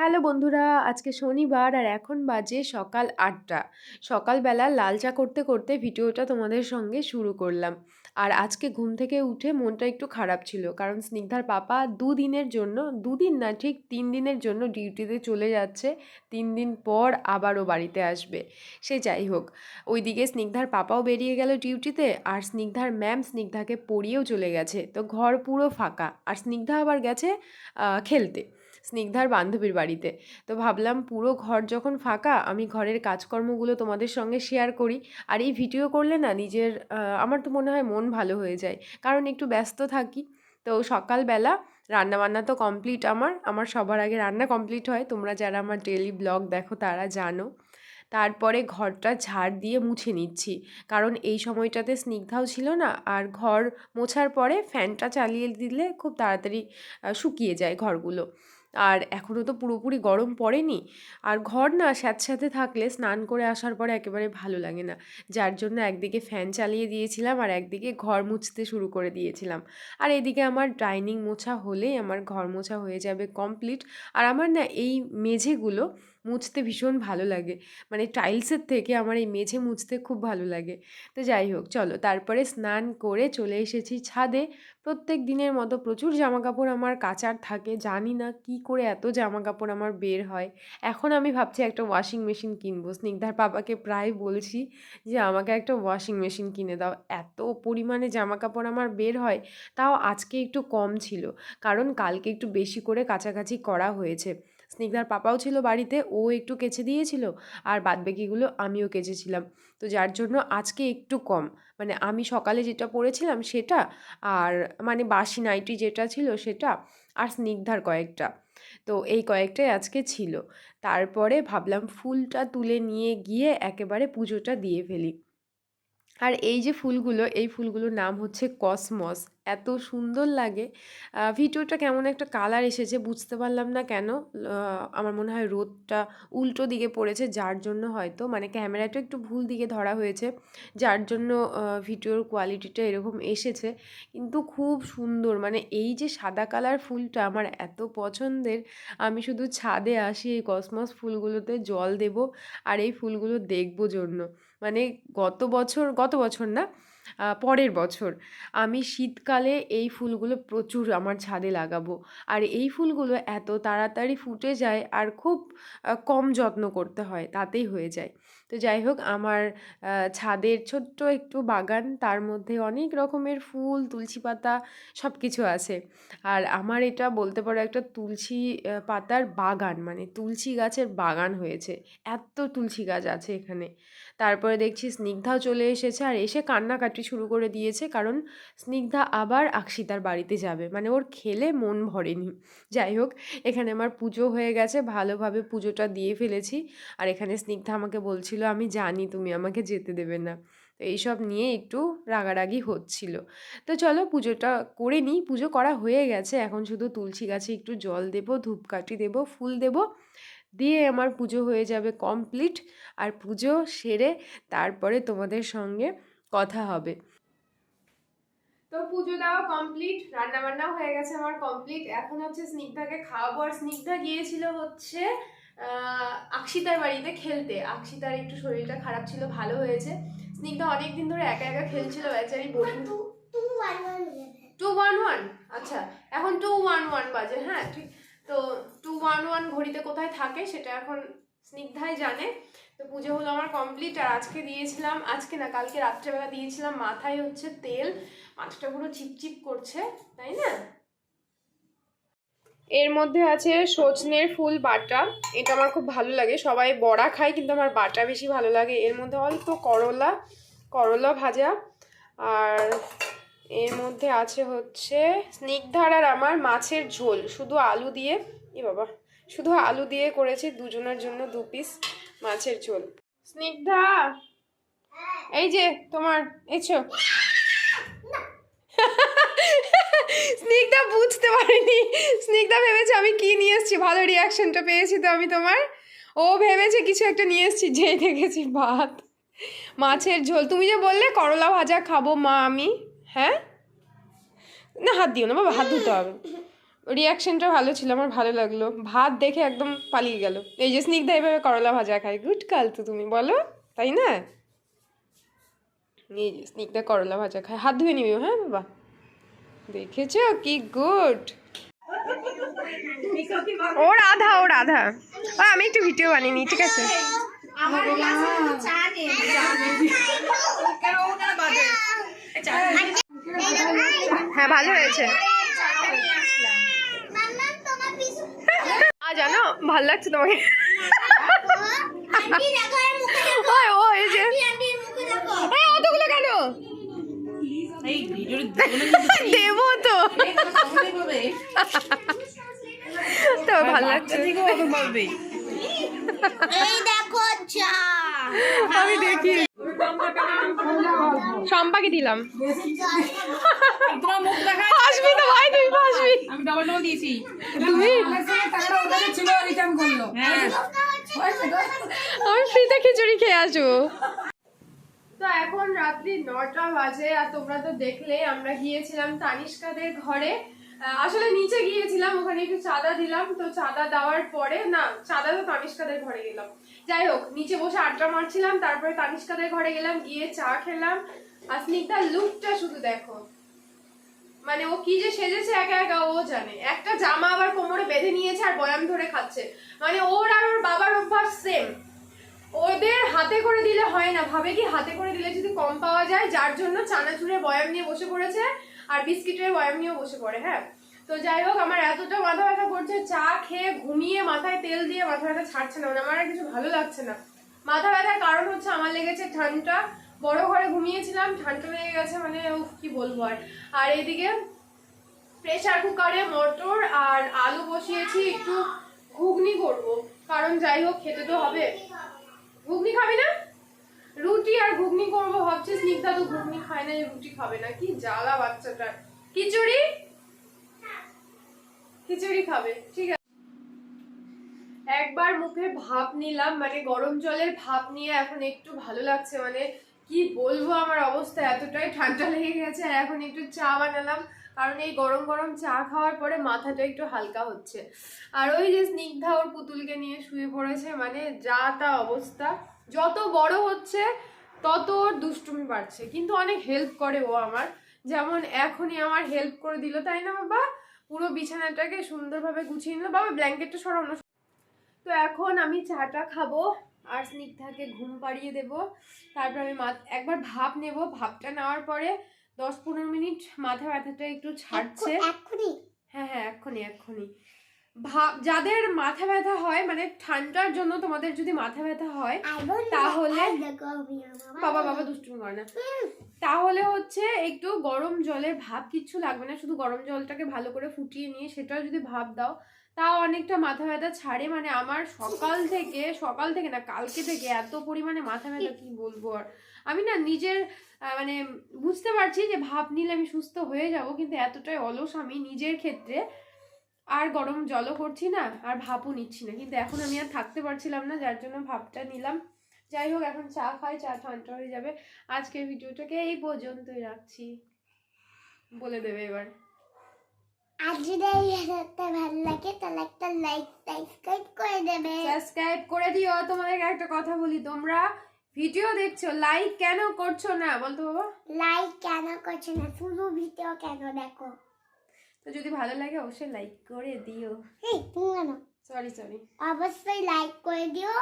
Hello বন্ধুরা, আজকে শনিবার আর এখন বাজে সকাল আটটা। সকালবেলা লাল চা করতে করতে ভিডিওটা তোমাদের সঙ্গে শুরু করলাম। আর আজকে ঘুম থেকে উঠে মনটা একটু খারাপ ছিল, কারণ স্নিগ্ধার পাপা দুদিনের জন্য, দুদিন না, ঠিক তিন দিনের জন্য ডিউটিতে চলে যাচ্ছে, তিন দিন পর আবারও বাড়িতে আসবে। সে যাই হোক, ওইদিকে স্নিগ্ধার পাপাও বেরিয়ে গেল ডিউটিতে, আর স্নিগ্ধার ম্যাম স্নিগ্ধাকে পড়িয়েও চলে গেছে। তো ঘর পুরো ফাঁকা, আর স্নিগ্ধা আবার গেছে খেলতে। স্নিগ্ধার বান্ধবীর বাড়িতে। তো ভাবলাম পুরো ঘর যখন ফাঁকা, আমি ঘরের কাজকর্মগুলো তোমাদের সঙ্গে শেয়ার করি। আর এই ভিডিও করলে না নিজের আমার তো মনে হয় মন ভালো হয়ে যায়। কারণ একটু ব্যস্ত থাকি। তো সকালবেলা রান্নাবান্না তো কমপ্লিট আমার। আমার সবার আগে রান্না কমপ্লিট হয়। তোমরা যারা আমার ডেলি ব্লগ দেখো তারা জানো। তারপরে ঘরটা ঝাড় দিয়ে মুছে নিচ্ছি। কারণ এই সময়টাতে স্নিগ্ধাও ছিল না। আর ঘর মোছার পরে ফ্যানটা চালিয়ে দিলে খুব তাড়াতাড়ি শুকিয়ে যায় ঘরগুলো। আর এখনও তো পুরোপুরি গরম পড়েনি। আর ঘর না স্যাঁতস্যাঁতে থাকলে স্নান করে আসার পরে একেবারে ভালো লাগে না। যার জন্য একদিকে ফ্যান চালিয়ে দিয়েছিলাম আর একদিকে ঘর মুছতে শুরু করে দিয়েছিলাম। আর এদিকে আমার ডাইনিং মোছা হলেই আমার ঘর মোছা হয়ে যাবে কমপ্লিট। আর আমার না এই মেঝেগুলো মুছতে ভীষণ ভালো লাগে। মানে টাইলসের থেকে আমার এই মেঝে মুছতে খুব ভালো লাগে। তো যাই হোক, চলো তারপরে স্নান করে চলে এসেছি ছাদে। প্রত্যেক দিনের মতো প্রচুর জামা কাপড় আমার কাচার থাকে। জানি না কি করে এত জামা কাপড় আমার বের হয়। এখন আমি ভাবছি একটা ওয়াশিং মেশিন কিনবো। স্নিগ্ধার বাবাকে প্রায় বলছি যে, আমাকে একটা ওয়াশিং মেশিন কিনে দাও। এত পরিমাণে জামা কাপড় আমার বের হয়, তাও আজকে একটু কম ছিল। কারণ কালকে একটু বেশি করে কাছাকাছি করা হয়েছে। স্নিগ্ধার পাপাও ছিল বাড়িতে, ও একটু কেচে দিয়েছিল আর বাদবাকিগুলো আমিও কেচেছিলাম। তো যার জন্য আজকে একটু কম। মানে আমি সকালে যেটা পরেছিলাম সেটা আর মানে বাসি নাইটি যেটা ছিল সেটা আর স্নিগ্ধার কয়েকটা। তো এই কয়েকটাই আজকে ছিল। তারপরে ভাবলাম ফুলটা তুলে নিয়ে গিয়ে একেবারে পুজোটা দিয়ে ফেলি। আর এই যে ফুলগুলো, এই ফুলগুলোর নাম হচ্ছে কসমস। এত সুন্দর লাগে। ভিডিওটা কেমন একটা কালার এসেছে বুঝতে পারলাম না কেন। আমার মনে হয় রোদটা উল্টো দিকে পড়েছে, যার জন্য হয়তো মানে ক্যামেরাটা একটু ভুল দিকে ধরা হয়েছে, যার জন্য ভিডিওর কোয়ালিটিটা এরকম এসেছে। কিন্তু খুব সুন্দর মানে এই যে সাদা কালার ফুলটা আমার এত পছন্দের, আমি শুধু ছাদে আসি এই কসমস ফুলগুলোতে জল দেব আর এই ফুলগুলো দেখব জন্য। মানে গত বছর গত বছর না পরের বছর আমি শীতকালে এই ফুলগুলো প্রচুর আমার ছাদে লাগাবো। আর এই ফুলগুলো এত তাড়াতাড়ি ফুটে যায় আর খুব কম যত্ন করতে হয়, তাতেই হয়ে যায়। তো যাই হোক, আমার ছাদের ছোট্ট একটু বাগান, তার মধ্যে অনেক রকমের ফুল, তুলসী পাতা সব কিছু আছে। আর আমার এটা বলতে পারো একটা তুলসী পাতার বাগান মানে তুলসী গাছের বাগান হয়েছে। এত তুলসী গাছ আছে এখানে। তারপরে দেখছি স্নিগ্ধাও চলে এসেছে আর এসে কান্নাকাটি শুরু করে দিয়েছে কারণ স্নিগ্ধা আবার আকশিতার বাড়িতে যাবে। মানে ওর খেলে মন ভরেনি। যাই হোক, এখানে আমার পুজো হয়ে গেছে, ভালোভাবে পুজোটা দিয়ে ফেলেছি। আর এখানে স্নিগ্ধা আমাকে বলছিল, আমি জানি তুমি আমাকে যেতে দেবে না। তো এইসব নিয়ে একটু রাগারাগি হচ্ছিল। তো চলো পুজোটা করে নিই। পুজো করা হয়ে গেছে। এখন শুধু তুলসী গাছে একটু জল দেবো, ধূপকাঠি দেবো, ফুল দেবো। দিয়ে আমার পুজো হয়ে যাবে কমপ্লিট আর পুজো সেরে তারপরে তোমাদের সঙ্গে কথা হবে। তো পুজো দেওয়া কমপ্লিট রান্না বান্নাও হয়ে গেছে আমার কমপ্লিট এখন হচ্ছে স্নিগ্ধাকে খাওয়াবো আর স্নিগ্ধা গিয়েছিল হচ্ছে আকশিতার বাড়িতে খেলতে। আকশিতার একটু শরীরটা খারাপ ছিল ভালো হয়েছে। স্নিগ্ধা অনেকদিন ধরে একা একা খেলছিল বেচারি বোরিং টু ওয়ান ওয়ান? আচ্ছা এখন টু ওয়ান ওয়ান বাজে হ্যাঁ ঠিক। তো টু ওয়ান ওয়ান ঘড়িতে কোথায় থাকে সেটা এখন স্নিগ্ধাই জানে। তো পুজো হলো আমার কমপ্লিট আর আজকে দিয়েছিলাম, আজকে না, কালকে রাত্রেবেলা দিয়েছিলাম, মাথায় হচ্ছে তেল, মাথাটা পুরো চিপচিপ করছে, তাই না? এর মধ্যে আছে সজনের ফুল বাটা, এটা আমার খুব ভালো লাগে, সবাই বড়া খায় কিন্তু আমার বাটা বেশি ভালো লাগে। এর মধ্যে অল্প করলা করলা ভাজা, আর এর মধ্যে আছে হচ্ছে স্নিগ্ধার আর আমার মাছের ঝোল। শুধু আলু দিয়ে, এ বাবা, শুধু আলু দিয়ে করেছি দুজনের জন্য দু পিস মাছের ঝোল। স্নিগ্ধা, এই যে তোমার এছো স্নিগ্ধা বুঝতে পারিনি। স্নিগ্ধা ভেবেছে আমি কি নিয়ে এসেছি? ভালো রিয়াকশনটা পেয়েছি তো আমি তোমার। ও ভেবেছে কিছু একটা নিয়ে এসেছি, যেই দেখেছি ভাত। মাছের ঝোল। তুমি যে বললে করলা ভাজা খাব মা আমি। হ্যাঁ? না হাত দিও না বাবা হাত ধুতে হবে। রিয়াকশনটা ভালো ছিল আমার ভালো লাগল। ভাত দেখে একদম পালিয়ে গেল। এই যে স্নিগ্ধা এভাবে করলা ভাজা খায় গুড কাল তো তুমি বলো তাই না? এই যে স্নিগ্ধা করলা ভাজা খায় হাত ধুয়ে নিবি হ্যাঁ বাবা? দেখেছ? কি গুড! ও রাধা ও রাধা। ও আমি একটু ভিডিও বানিয়ে নিই ঠিক আছে? হ্যাঁ ভালো হয়েছে। আ জানো ভালো লাগছে তোমাকে। ও এই যে। অতগুলো কেন? দেবো তো। তো ভালো লাগছে। এই দেখো আমি দেখি। সম্পাকে দিলাম। তোমার মুখ দেখা আসবি তো ভাই তুই আসবি আমি ডবল ডবল দিয়েছি। তুমি? ছিল রিটার্ন করল আমি ফ্রিতে খিচুড়ি খেয়ে আসব। তো এখন রাত্রি নটা বাজে আর তোমরা তো দেখলে আমরা গিয়েছিলাম তানিষ্কাদের ঘরে। আসলে নিচে গিয়েছিলাম ওখানে একটু চাঁদা দিলাম, তো চাঁদা দেওয়ার পরে, না, চাঁদা তো তানিষ্কাদের ঘরে গেলাম। যাই হোক, নিচে বসে আড্ডা মারছিলাম, তারপরে তানিষ্কাদের ঘরে গেলাম, গিয়ে চা খেলাম। আর স্নিগ্ধার লুকটা শুধু দেখো। মানে ও কি যে সেজেছে একা একা, ও জানে। একটা জামা আবার কোমরে বেঁধে নিয়েছে আর বয়াম ধরে খাচ্ছে। মানে ওর আর ওর বাবার অভ্যাস সেম ওদের হাতে করে দিলে হয় না। ভাবে কি হাতে করে দিলে যদি কম পাওয়া যায়, যার জন্য চানাচুরের বয়াম নিয়ে বসে পড়েছে আর বিস্কিটের বয়াম নিয়েও বসে পড়ে হ্যাঁ? তো যাই হোক, আমার এতটা মাথা ব্যথা করছে, চা খেয়ে ঘুমিয়ে মাথায় তেল দিয়ে মাথা ব্যথা ছাড়ছে না মানে আমার আর কিছু ভালো লাগছে না। মাথা ব্যথার কারণ হচ্ছে আমার লেগেছে ঠান্ডা। বড় ঘরে ঘুমিয়েছিলাম, ঠান্ডা লেগে গেছে মানে কি বলব আর। আর এইদিকে প্রেসার কুকারে মটর আর আলু বসিয়েছি, একটু ঘুগনি করব। কারণ যাই হোক, খেতে তো হবে। ঘুগনি খাবি না? রুটি আর ঘুগনি করব, ভাবছি স্নিগ্ধা তো ঘুগনি খায় না রুটি খাবে না, কি জ্বালা বাচ্চাটা খিচুড়ি? খিচুড়ি খাবে, ঠিক আছে? একবার মুখে ভাপ নিলাম মানে গরম জলের ভাপ নিয়ে এখন একটু ভালো লাগছে মানে কি বলব আমার অবস্থা, এতটাই ঠান্ডা লেগে গেছে এখন একটু চা বানালাম, কারণ এই গরম গরম চা খাওয়ার পরে মাথাটা একটু হালকা হচ্ছে। আর ওই যে স্নিগ্ধা ওর পুতুলকে নিয়ে শুয়ে পড়েছে মানে যা তা অবস্থা। যত বড় হচ্ছে, তত ওর দুষ্টুমি বাড়ছে, কিন্তু অনেক হেল্প করে ও আমার। যেমন এখনই আমার হেল্প করে দিল, তাই না বাবা? পুরো বিছানাটাকে সুন্দরভাবে গুছিয়ে নিল। বাবা ব্ল্যাঙ্কেটটা সরানো। তো এখন আমি চাটা খাব আর স্নিগ্ধাকে ঘুম পাড়িয়ে দেব। তারপর আমি একবার ভাপ নেব। ভাপটা নেওয়ার পরে দশ পনেরো মিনিট মাথা ব্যথাটা একটু ছাড়ছে। এক্ষুনি? হ্যাঁ হ্যাঁ এক্ষুনি এক্ষুনি। ভাব যাদের মাথা ব্যথা হয় মানে ঠান্ডার জন্য তোমাদের যদি মাথা ব্যথা হয় তাহলে- বাবা বাবা দুষ্টুমি করে না। তাহলে হচ্ছে একটু গরম জলের ভাব কিচ্ছু লাগবে না শুধু গরম জলটাকে ভালো করে ফুটিয়ে নিয়ে সেটাও যদি ভাব দাও তাও অনেকটা মাথা ব্যথা ছাড়ে। মানে আমার সকাল থেকে সকাল থেকে না কালকে থেকে এত পরিমাণে মাথা ব্যথা কি বলব আর। আমি না নিজের মানে বুঝতে পারছি যে ভাব নিলে আমি সুস্থ হয়ে যাব কিন্তু এতটাই অলস আমি নিজের ক্ষেত্রে আর গরম জলও করছি না আর ভাপও নিচ্ছি না। কিন্তু এখন আমি আর থাকতে পারছিলাম না যার জন্য ভাবটা নিলাম। যাই হোক এখন চা খাই চা ঠান্ডা হয়ে যাবে। আজকের ভিডিওটাকে এই পর্যন্তই রাখছি। বলে দেবে এবার। আর যদি এই ভিডিওটা ভালো লাগে তাহলে একটা লাইক সাবস্ক্রাইব করে দেবে। সাবস্ক্রাইব করে দিও। তোমাদেরকে একটা কথা বলি তোমরা ভিডিও দেখছ লাইক কেন করছ না? বলতো বাবা। লাইক কেন করছ না? পুরো ভিডিও কেন দেখো? তো যদি ভালো লাগে অবশ্যই লাইক করে দিও। সরি সরি অবশ্যই লাইক করে দিও